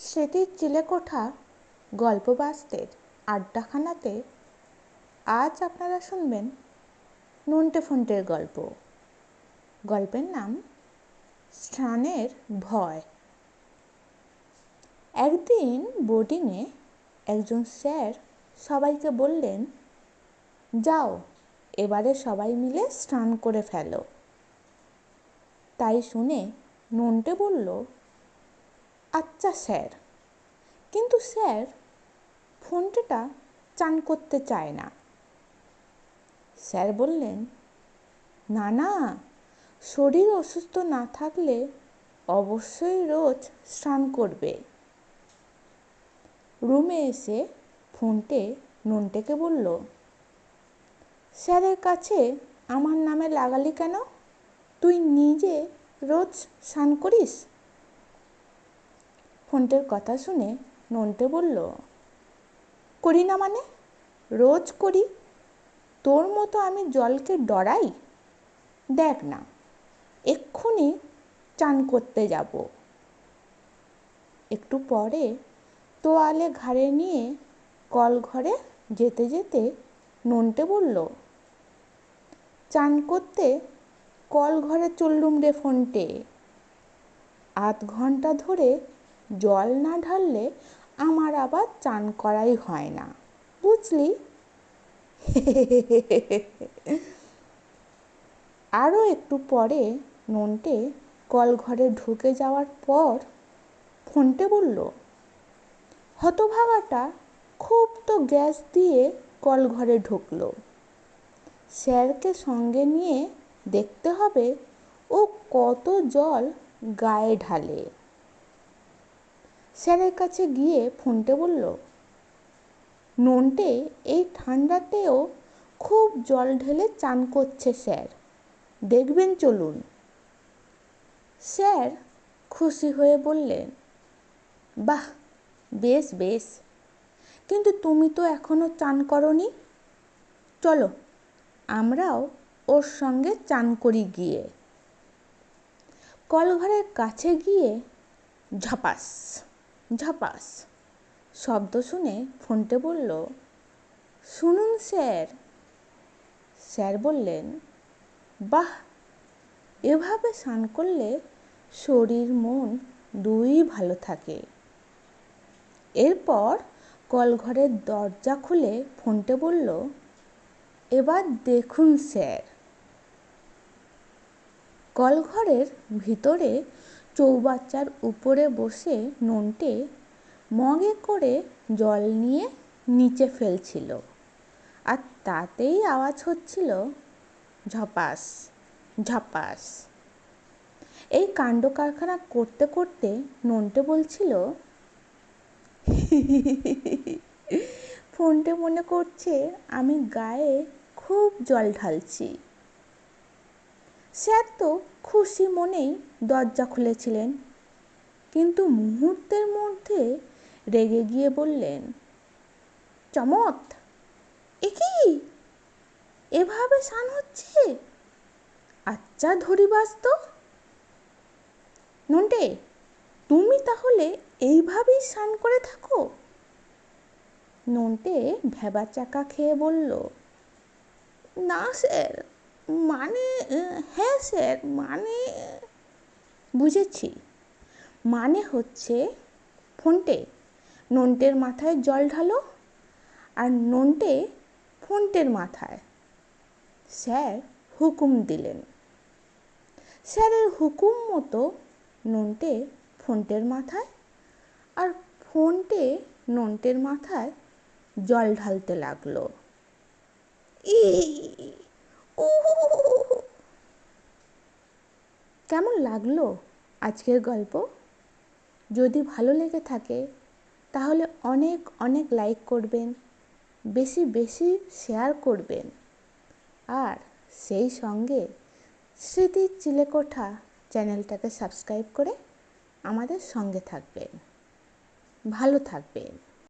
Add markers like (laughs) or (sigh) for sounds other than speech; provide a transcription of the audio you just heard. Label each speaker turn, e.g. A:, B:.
A: স্মৃতির চিলেকোঠা গল্পবাস্তের আড্ডাখানাতে আজ আপনারা শুনবেন নন্টে ফন্টের গল্প। গল্পের নাম স্থানের ভয়। একদিন বোর্ডিংয়ে একজন স্যার সবাইকে বললেন, যাও, এবারে সবাই মিলে স্নান করে ফেলো। তাই শুনে নন্টে বলল আচ্ছা স্যার। কিন্তু স্যার, ফোনটা চান করতে চায় না। স্যার বললেন, না না, শরীর অসুস্থ না থাকলে অবশ্যই রোজ স্নান করবে। রুমে এসে ফোনটে নন্টেকে বলল, স্যারের কাছে আমার নামে লাগালি কেন? তুই নিজে রোজ স্নান করিস? ফোনটের কথা শুনে নন্টে বলল, করি না মানে? রোজ করি? তোর মতো আমি জলকে ডরাই? দেখ না, এক্ষুনি চান করতে যাব। একটু পরে তোয়ালে ঘাড়ে নিয়ে কল ঘরে যেতে যেতে নন্টে বলল, চান করতে কল ঘরে চললুম রে ফোনটে। আধ ঘণ্টা ধরে জল না ঢাললে আমার আবার চান করাই হয় না। বুঝলি? (laughs) আরও একটু পরে নন্টে কল ঘরে ঢুকে যাওয়ার পর ফোনটে বলল, হতভাগাটা খুব তো গ্যাস দিয়ে কল ঘরে ঢুকলো। স্যারকে সঙ্গে নিয়ে দেখতে হবে ও কত জল গায়ে ঢালে। স্যারের কাছে গিয়ে ফোনটে বলল, নন্টে, এই ঠান্ডাতেও খুব জল ঢেলে চান করছে স্যার। দেখবেন চলুন। স্যার খুশি হয়ে বললেন, বাহ, বেশ বেশ। কিন্তু তুমি তো এখনও চান করনি। চলো, আমরাও ওর সঙ্গে চান করি গিয়ে। কলঘরের কাছে গিয়ে ঝপাস। ঝপাস। শব্দ শুনে ফোনটে বলল, শুনুন স্যার। স্যার বললেন, বাহ, এভাবে স্নান করলে শরীর, মন দুই ভালো থাকে। এরপর কলঘরের দরজা খুলে ফোনটে বলল, এবার দেখুন স্যার। কলঘরের ভিতরে চৌবাচ্চার উপরে বসে নন্টে মগে করে জল নিয়ে নিচে ফেলছিল। আর তাতেই আওয়াজ হচ্ছিল, ঝপাস ঝপাস। এই কাণ্ড কারখানা করতে করতে নন্টে বলছিল, ফোনটে মনে করছে আমি গায়ে খুব জল ঢালছি। স্যার তো খুশি মনেই দরজা খুলেছিলেন। কিন্তু মুহূর্তের মধ্যে রেগে গিয়ে বললেন, চমৎ! এ কি? এভাবে স্নান হচ্ছে? আচ্ছা ধরিবাস তো। নন্টে, তুমি তাহলে এইভাবেই স্নান করে থাকো? নন্টে ভেবা চাকা খেয়ে বলল, না স্যার মানে হ্যাঁ স্যার মানে বুঝেছি। মানে হচ্ছে ফোনটে। নন্টের মাথায় জল ঢালো আর নন্টে ফোনটের মাথায় স্যার হুকুম দিলেন। স্যারের হুকুম মতো নন্টে ফোনটের মাথায় আর ফোনটে নন্টের মাথায় জল ঢালতে লাগল। ই কেমন লাগল আজকের গল্প? যদি ভালো লেগে থাকে, তাহলে অনেক অনেক লাইক করবেন, বেশি বেশি শেয়ার করবেন। আর সেই সঙ্গে স্মৃতির চিলেকোঠা চ্যানেলটাকে সাবস্ক্রাইব করে আমাদের সঙ্গে থাকবেন। ভালো থাকবেন।